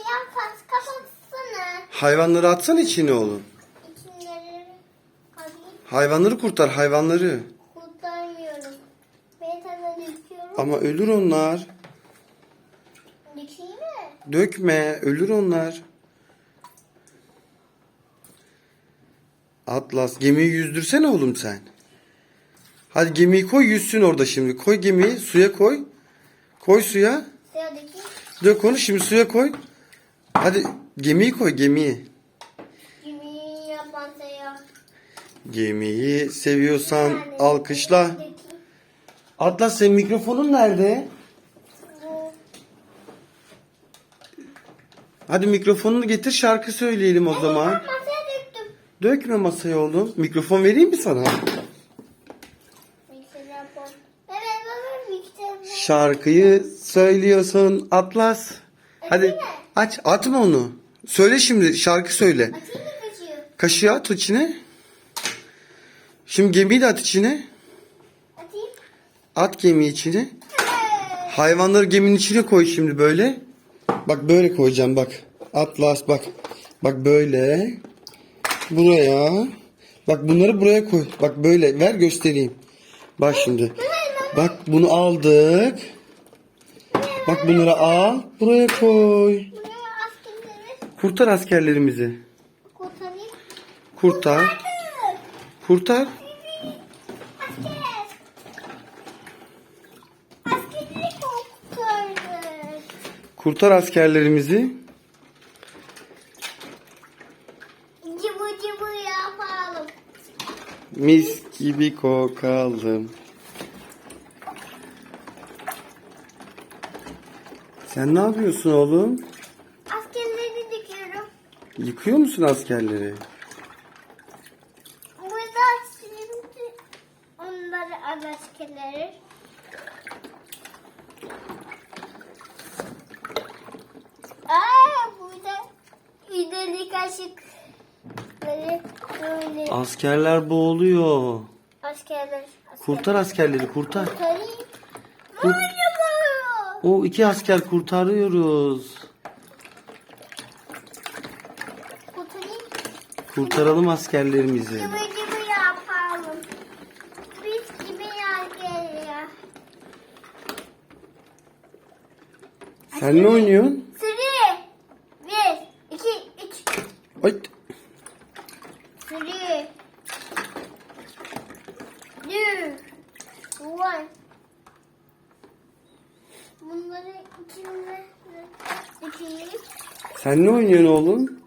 Ya kaç kapatsana. Hayvanları atsana içine oğlum. İçinleri Hayvanları kurtar hayvanları. kurtarmıyorum. Ben sana döküyorum. Ama ölür onlar. Dökeyim mi? Dökme, ölür onlar. Atlas, gemiyi yüzdürsene oğlum sen. Hadi gemiyi koy yüzsün orada şimdi. Koy gemiyi, suya koy. Koy suya. Suya dökeyim. Dök onu şimdi suya koy. Hadi gemiyi koy gemiyi. Yemeği yapan sayıyor. Gemiyi seviyorsan alkışla. Atlas senin mikrofonun nerede? Bu Hadi mikrofonunu getir şarkı söyleyelim o zaman. Ben masaya döktüm. Dökme masaya oğlum. Mikrofon vereyim mi sana? Şarkıyı söylüyorsun Atlas. Hadi Atayım mı? Aç atma onu. Söyle şimdi şarkı söyle. Atayım mı kaçıyor? Kaşığı at içine. Şimdi gemiyi de at içine. Atayım. At gemiyi içine. Hayvanları geminin içine koy şimdi böyle. Bak böyle koyacağım bak. Atlas bak. Bak böyle. Buraya. Bak bunları buraya koy. Bak böyle ver göstereyim. Bak şimdi. Bak bunu aldık. Bak bunları al. Buraya koy. Kurtar askerlerimizi. kurtarayım. Kurtar. Kurtar. Asker. Askerleri kurtardık. Kurtar askerlerimizi. Cıbı cıbı yapalım. Mis gibi kokalım. Sen ne yapıyorsun oğlum? Yıkıyor musun askerleri? Burada şimdi onları askerleri. Aa burada ileri kaşıkları böyle Askerler boğuluyor. askerler. asker- Kurtar askerleri kurtar. Kurtarayım. Kur- Böyle böyle. O iki asker kurtarıyoruz. Kurtarayım. Kurtaralım askerlerimizi. Gibi gibi yapalım. Biz gibi geliyor. Sen ne oynuyorsun? Sürü. Bir, iki, üç. Ay, Sürü. Two. One. Bunları içine dökeyim. sen ne oynuyorsun oğlum?